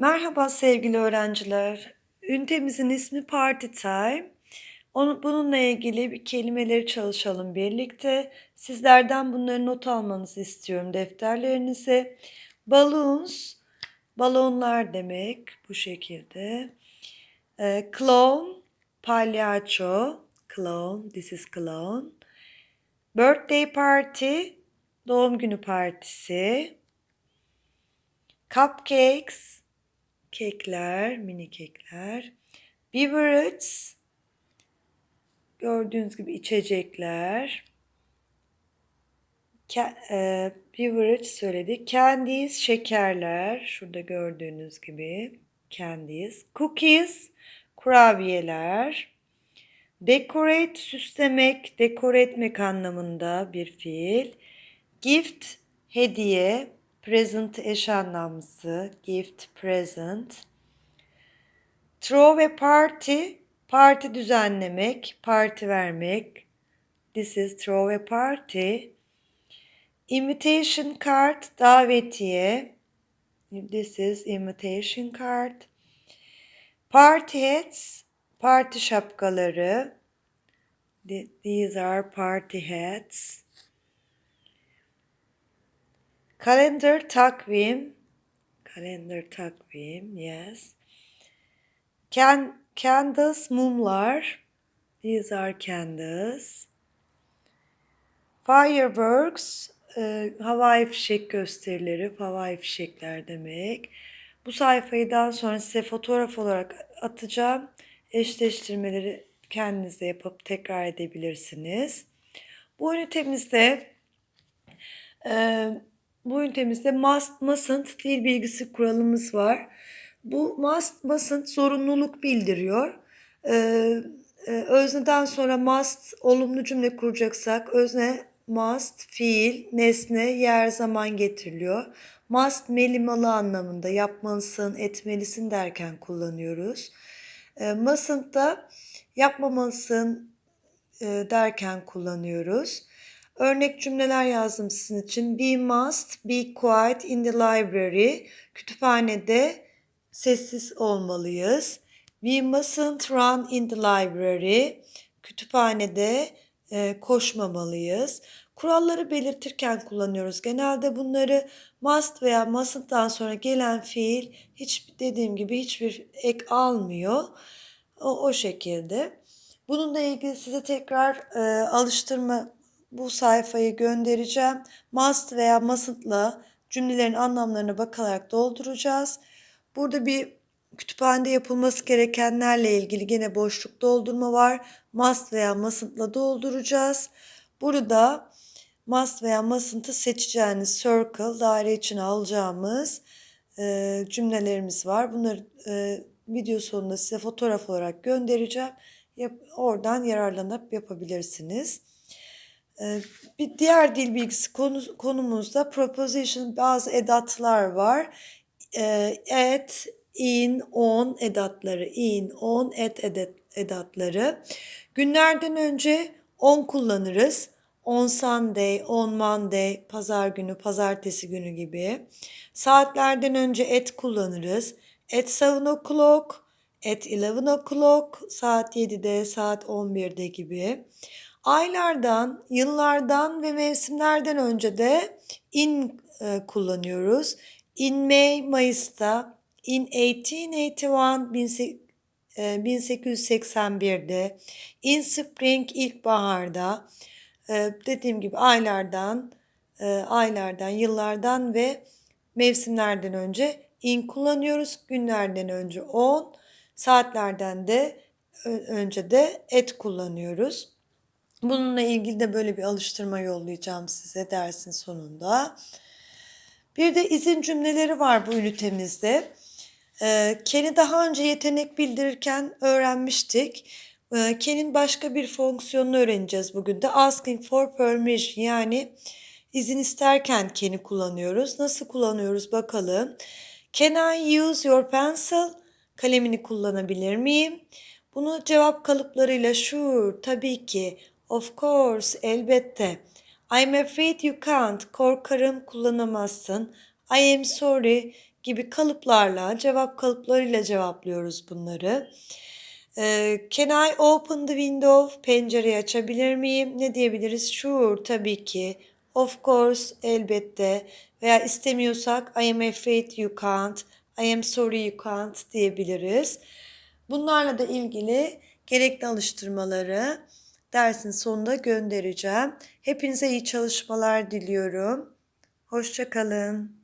Merhaba sevgili öğrenciler. Ünitemizin ismi Party Time. Onu, bununla ilgili bir kelimeleri çalışalım birlikte. Sizlerden bunları not almanızı istiyorum defterlerinize. Balloons, balonlar demek bu şekilde. Ee, clown, palyaço, clown, this is clown. Birthday party, doğum günü partisi. Cupcakes, kekler, mini kekler. Beverages, gördüğünüz gibi içecekler. Ke- e, beverage söyledik. Candies, şekerler. Şurada gördüğünüz gibi. Candies. Cookies, kurabiyeler. Decorate, süslemek, dekore etmek anlamında bir fiil. Gift, hediye. Present eş anlamlısı. Gift, present. Throw a party, parti düzenlemek, parti vermek. This is throw a party. Invitation card, davetiye. This is invitation card. Party hats, parti şapkaları. These are party hats. Calendar takvim. Calendar takvim, yes. Can, candles, mumlar. These are candles. Fireworks, e, havai fişek gösterileri, havai fişekler demek. Bu sayfayı daha sonra size fotoğraf olarak atacağım. Eşleştirmeleri kendinize yapıp tekrar edebilirsiniz. Bu ünitemizde e, bu ünitemizde must, mustn't dil bilgisi kuralımız var. Bu must, mustn't zorunluluk bildiriyor. Ee, e, özneden sonra must olumlu cümle kuracaksak özne must fiil, nesne, yer, zaman getiriliyor. Must melimalı anlamında yapmalısın, etmelisin derken kullanıyoruz. E, mustn't da yapmamalısın e, derken kullanıyoruz. Örnek cümleler yazdım sizin için. We must be quiet in the library. Kütüphanede sessiz olmalıyız. We mustn't run in the library. Kütüphanede e, koşmamalıyız. Kuralları belirtirken kullanıyoruz. Genelde bunları must veya mustn't'tan sonra gelen fiil hiç dediğim gibi hiçbir ek almıyor. O, o şekilde. Bununla ilgili size tekrar e, alıştırma bu sayfayı göndereceğim. Must veya mustn't'la cümlelerin anlamlarına bakarak dolduracağız. Burada bir kütüphanede yapılması gerekenlerle ilgili gene boşluk doldurma var. Must veya mustn't'la dolduracağız. Burada must veya mustn't'ı seçeceğiniz circle, daire içine alacağımız e, cümlelerimiz var. Bunları e, video sonunda size fotoğraf olarak göndereceğim. Yap, oradan yararlanıp yapabilirsiniz. Ee, bir diğer dil bilgisi konu, konumuzda proposition bazı edatlar var. At, in, on edatları, in, on, at edat, edatları. Günlerden önce on kullanırız. On Sunday, on Monday, pazar günü, pazartesi günü gibi. Saatlerden önce at kullanırız. At 7 o'clock, at 11 o'clock, saat 7'de, saat 11'de gibi. Aylardan, yıllardan ve mevsimlerden önce de in e, kullanıyoruz. In May, Mayıs'ta, in 1881, 1881'de, e, in Spring, ilkbaharda, e, dediğim gibi aylardan, e, aylardan, yıllardan ve mevsimlerden önce in kullanıyoruz. Günlerden önce on, saatlerden de önce de et kullanıyoruz. Bununla ilgili de böyle bir alıştırma yollayacağım size dersin sonunda. Bir de izin cümleleri var bu ünitemizde. Ee, Ken'i daha önce yetenek bildirirken öğrenmiştik. Ee, Ken'in başka bir fonksiyonunu öğreneceğiz bugün de. Asking for permission yani izin isterken Ken'i kullanıyoruz. Nasıl kullanıyoruz bakalım. Can I use your pencil? Kalemini kullanabilir miyim? Bunu cevap kalıplarıyla sure, tabii ki, Of course, elbette. I'm afraid you can't. Korkarım kullanamazsın. I am sorry. gibi kalıplarla, cevap kalıplarıyla cevaplıyoruz bunları. Ee, Can I open the window? Pencereyi açabilir miyim? Ne diyebiliriz? Sure, tabii ki. Of course, elbette. Veya istemiyorsak I am afraid you can't. I am sorry you can't diyebiliriz. Bunlarla da ilgili gerekli alıştırmaları dersin sonunda göndereceğim. Hepinize iyi çalışmalar diliyorum. Hoşça kalın.